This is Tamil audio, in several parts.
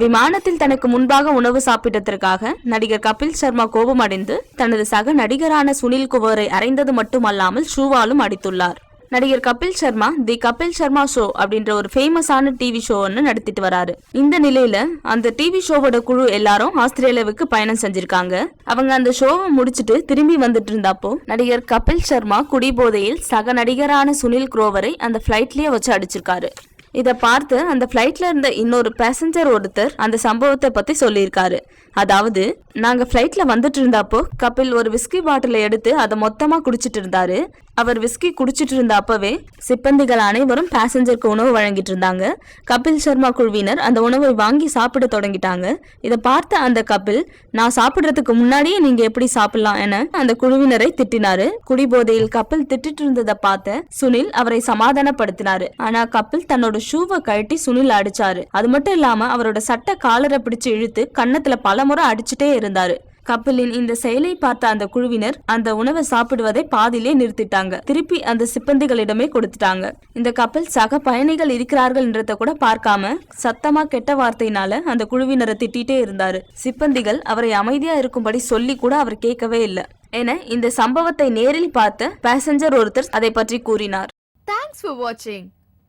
விமானத்தில் தனக்கு முன்பாக உணவு சாப்பிட்டதற்காக நடிகர் கபில் சர்மா கோபமடைந்து தனது சக நடிகரான சுனில் குவரை அறைந்தது மட்டுமல்லாமல் ஷூவாலும் அடித்துள்ளார். நடிகர் கபில் சர்மா தி கபில் சர்மா ஷோ அப்படின்ற ஒரு ஃபேமஸான டிவி ஷோ ஒன்று நடத்திட்டு வராரு. இந்த நிலையில அந்த டிவி ஷோவோட குழு எல்லாரும் ஆஸ்திரேலியாவுக்கு பயணம் செஞ்சிருக்காங்க. அவங்க அந்த ஷோவை முடிச்சிட்டு திரும்பி வந்துட்டு இருந்தாப்போ நடிகர் கபில் சர்மா குடிபோதையில் சக நடிகரான சுனில் குரோவரை அந்த ஃபிளைட்லயே வச்சு அடிச்சிருக்காரு. இதை பார்த்து அந்த ஃப்ளைட்ல இருந்த இன்னொரு பேசஞ்சர் ஒருத்தர் அந்த சம்பவத்தை பத்தி சொல்லியிருக்காரு. அதாவது நாங்க ஃப்ளைட்ல வந்துட்டு இருந்தப்போ கபில் ஒரு விஸ்கி பாட்டிலை எடுத்து அதை மொத்தமா குடிச்சிட்டு இருந்தாரு. அவர் விஸ்கி குடிச்சிட்டு இருந்த அப்பவே சிப்பந்திகள் அனைவரும் பேசஞ்சருக்கு உணவு வழங்கிட்டு இருந்தாங்க கபில் சர்மா குழுவினர் அந்த உணவை வாங்கி சாப்பிட தொடங்கிட்டாங்க. இதை பார்த்த அந்த கபில் நான் சாப்பிடுறதுக்கு முன்னாடியே நீங்க எப்படி சாப்பிடலாம் என அந்த குழுவினரை திட்டினாரு. குடிபோதையில் கபில் திட்டிட்டு இருந்ததை பார்த்த சுனில் அவரை சமாதானப்படுத்தினாரு. ஆனா கபில் தன்னோட ஷூவை கழட்டி சுனில் அடிச்சாரு. அது மட்டும் இல்லாம அவரோட சட்ட காலரை பிடிச்சு இழுத்து கன்னத்துல பலமுறை அடிச்சுட்டே இருந்தாரு. கப்பலின் இந்த செயலை பார்த்த அந்த குழுவினர் அந்த உணவை சாப்பிடுவதை பாதியிலே நிறுத்திட்டாங்க. திருப்பி அந்த சிப்பந்திகளிடமே கொடுத்துட்டாங்க. இந்த கப்பல் சக பயணிகள் இருக்கிறார்கள் என்றதை கூட பார்க்காம சத்தமா கெட்ட வார்த்தையினால அந்த குழுவினரை திட்டிட்டே இருந்தாரு. சிப்பந்திகள் அவரை அமைதியா இருக்கும்படி சொல்லி கூட அவர் கேட்கவே இல்லை. என இந்த சம்பவத்தை நேரில் பார்த்த பேசஞ்சர் ஒருத்தர் அதை பற்றி கூறினார். தேங்க்ஸ் for வாட்சிங்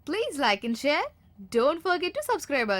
please like and share don't forget to subscribe.